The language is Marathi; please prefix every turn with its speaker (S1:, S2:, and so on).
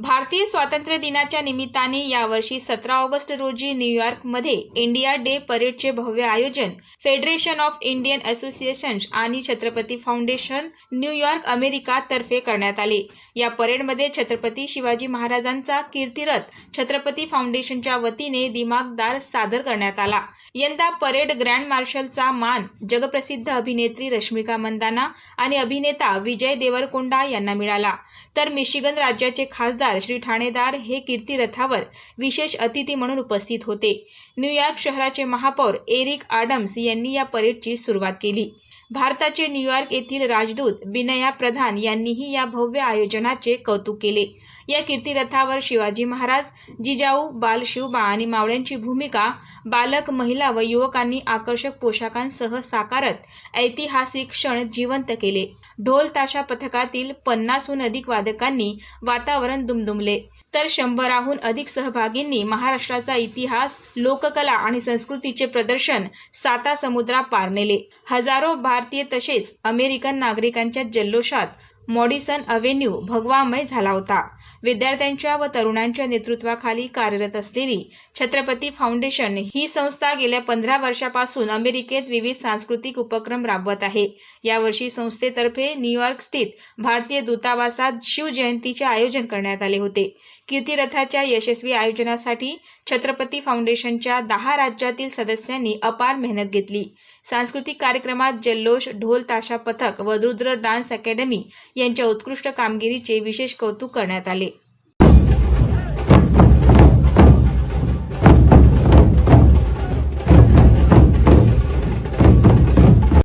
S1: भारतीय स्वातंत्र्य दिनाच्या निमित्ताने यावर्षी सतरा ऑगस्ट रोजी न्यूयॉर्कमध्ये इंडिया डे परेडचे भव्य आयोजन फेडरेशन ऑफ इंडियन असोसिएशन्स आणि छत्रपती फाउंडेशन न्यूयॉर्क अमेरिका तर्फे करण्यात आले. या परेडमध्ये छत्रपती शिवाजी महाराजांचा कीर्तिरथ छत्रपती फाउंडेशनच्या वतीने दिमागदार सादर करण्यात आला. यंदा परेड ग्रँड मार्शलचा मान जगप्रसिद्ध अभिनेत्री रश्मिका मंदाना आणि अभिनेता विजय देवरकोंडा यांना मिळाला. तर मिशिगन राज्याचे खासदार श्री ठाणेदार हे कीर्तिरथावर विशेष अतिथी म्हणून उपस्थित होते. न्यूयॉर्क शहराचे महापौर एरिक आडम्स यांनी या परेडची सुरुवात केली. भारताचे न्यूयॉर्क येथील राजदूत बिनया प्रधान यांनीही या भव्य आयोजनाचे कौतुक केले. या कीर्तिरथावर शिवाजी महाराज जिजाऊ बाल शिवबा आणि मावळ्यांची भूमिका बालक महिला व युवकांनी आकर्षक पोशाखांसह साकारत ऐतिहासिक क्षण जिवंत केले. ढोल ताशा पथकातील पन्नासहून अधिक वादकांनी वातावरण दुमदुमले. तर शंभराहून अधिक सहभागींनी महाराष्ट्राचा इतिहास लोककला आणि संस्कृतीचे प्रदर्शन साता समुद्रा पार नेले. हजारो भारतीय तसेच अमेरिकन नागरिकांच्या जल्लोषात मॉडिसन अव्हेन्यू भगवामय झाला होता. विद्यार्थ्यांच्या व तरुणांच्या नेतृत्वाखाली कार्यरत असलेली छत्रपती फाउंडेशन ही संस्था गेल्या पंधरा वर्षापासून अमेरिकेत विविध सांस्कृतिक उपक्रम राबवत आहे. यावर्षी संस्थेतर्फे न्यूयॉर्क स्थित भारतीय दूतावासात शिवजयंतीचे आयोजन करण्यात आले होते. कीर्तिरथाच्या यशस्वी आयोजनासाठी छत्रपती फाउंडेशनच्या दहा राज्यातील सदस्यांनी अपार मेहनत घेतली. सांस्कृतिक कार्यक्रमात जल्लोष ढोल ताशा पथक व रुद्र डान्स अकॅडमी यांच्या उत्कृष्ट कामगिरीचे विशेष कौतुक करण्यात आले.